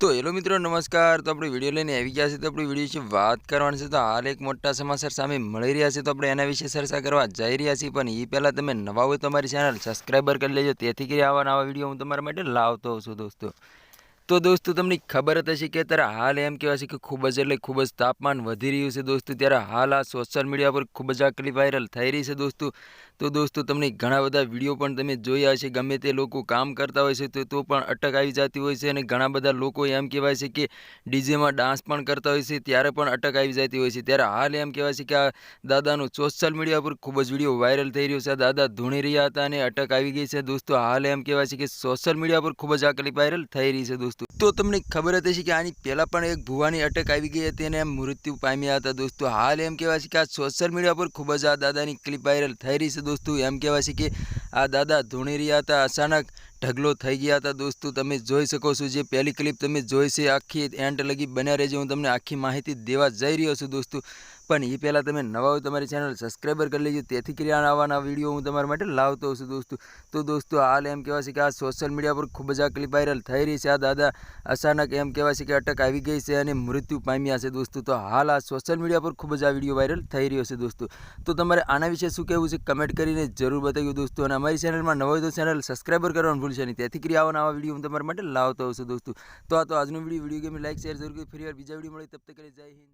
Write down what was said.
તો હેલો મિત્રો, નમસ્કાર. તો આપણે વીડિયો લઈને આવી ગયા છે. તો આપણે વીડિયો વિશે વાત કરવાની છે. તો હાલ એક મોટા સમાચાર સામે મળી રહ્યા છે. તો આપણે એના વિશે ચર્ચા કરવા જઈ રહ્યા છીએ. પણ એ પહેલાં તમે નવા હોય તો અમારી ચેનલ સબસ્ક્રાઈબર કરી લેજો. તેથી કરી આવા નવા વીડિયો હું તમારા માટે લાવતો હોઉં છું દોસ્તો. તો દોસ્તો, તમને ખબર જ હશે કે અત્યારે હાલ એમ કહેવાય છે કે ખૂબ જ એટલે ખૂબ જ તાપમાન વધી રહ્યું છે દોસ્તો. ત્યારે હાલ આ સોશિયલ મીડિયા પર ખૂબ જ આ ક્લિપ વાયરલ થઈ રહી છે દોસ્તો. તો દોસ્તો, તમને ઘણા બધા વીડિયો પણ તમે જોયા હશે, ગમે તે લોકો કામ કરતા હોય છે તો તો પણ અટક આવી જતી હોય છે અને ઘણા બધા લોકો એમ કહેવાય છે કે ડીજેમાં ડાન્સ પણ કરતા હોય છે, ત્યારે પણ અટક આવી જતી હોય છે. ત્યારે હાલ એમ કહેવાય છે કે આ દાદાનું સોશિયલ મીડિયા પર ખૂબ જ વીડિયો વાયરલ થઈ રહ્યો છે. દાદા ધૂણી રહ્યા હતા અને અટક આવી ગઈ છે દોસ્તો. હાલ એમ કહેવાય છે કે સોશિયલ મીડિયા પર ખૂબ જ આ ક્લિપ વાયરલ થઈ રહી છે દોસ્તો. તો તમને ખબર હતી કે આની પહેલાં પણ એક ભુવાની અટક આવી ગઈ હતી અને મૃત્યુ પામ્યા હતા દોસ્તો. હાલ એમ કહેવાય છે કે આ સોશિયલ મીડિયા પર ખૂબ જ આ દાદાની ક્લિપ વાયરલ થઈ રહી છે દોસ્તો. એમ કહેવાય છે કે આ દાદા ધૂણી રહ્યા હતા, અચાનક ઢગલો થઈ ગયા હતા દોસ્તો. તમે જોઈ શકો છો જે પહેલી ક્લિપ તમે જોઈ છે, આખી એન્ડ લગી બન્યા રહેજો. હું તમને આખી માહિતી દેવા જઈ રહ્યો છું દોસ્તો. પણ એ પહેલાં તમે નવા હોય તમારી ચેનલ સબસ્ક્રાઈબર કરી લેજો. તેથી કરી આવા નવા વીડિયો હું તમારા માટે લાવતો છું દોસ્તો. તો દોસ્તો હાલ એમ કહેવાય છે કે આ સોશિયલ મીડિયા પર ખૂબ જ આ ક્લિપ વાયરલ થઈ રહી છે. આ દાદા અચાનક એમ કહેવાય છે કે અટક આવી ગઈ છે અને મૃત્યુ પામ્યા છે દોસ્તો. તો હાલ આ સોશિયલ મીડિયા પર ખૂબ જ આ વીડિયો વાયરલ થઈ રહ્યો છે દોસ્તો. તો તમારે આના વિશે શું કહેવું છે કમેન્ટ કરીને જરૂર બતાવ્યું દોસ્તો. અને અમારી ચેનલમાં નવો તો ચેનલ સબસ્ક્રાઈબર કરવાનું ભૂલશે નહીં. તેથી કરી આવા નવા વીડિયો હું તમારા માટે લાવતો હોઉં છું દોસ્તો. તો આ તો આજનો video video game like share જરૂર કરી. ફરી વાર બીજા વીડિયો મળે, તબ તક જય હિન્દ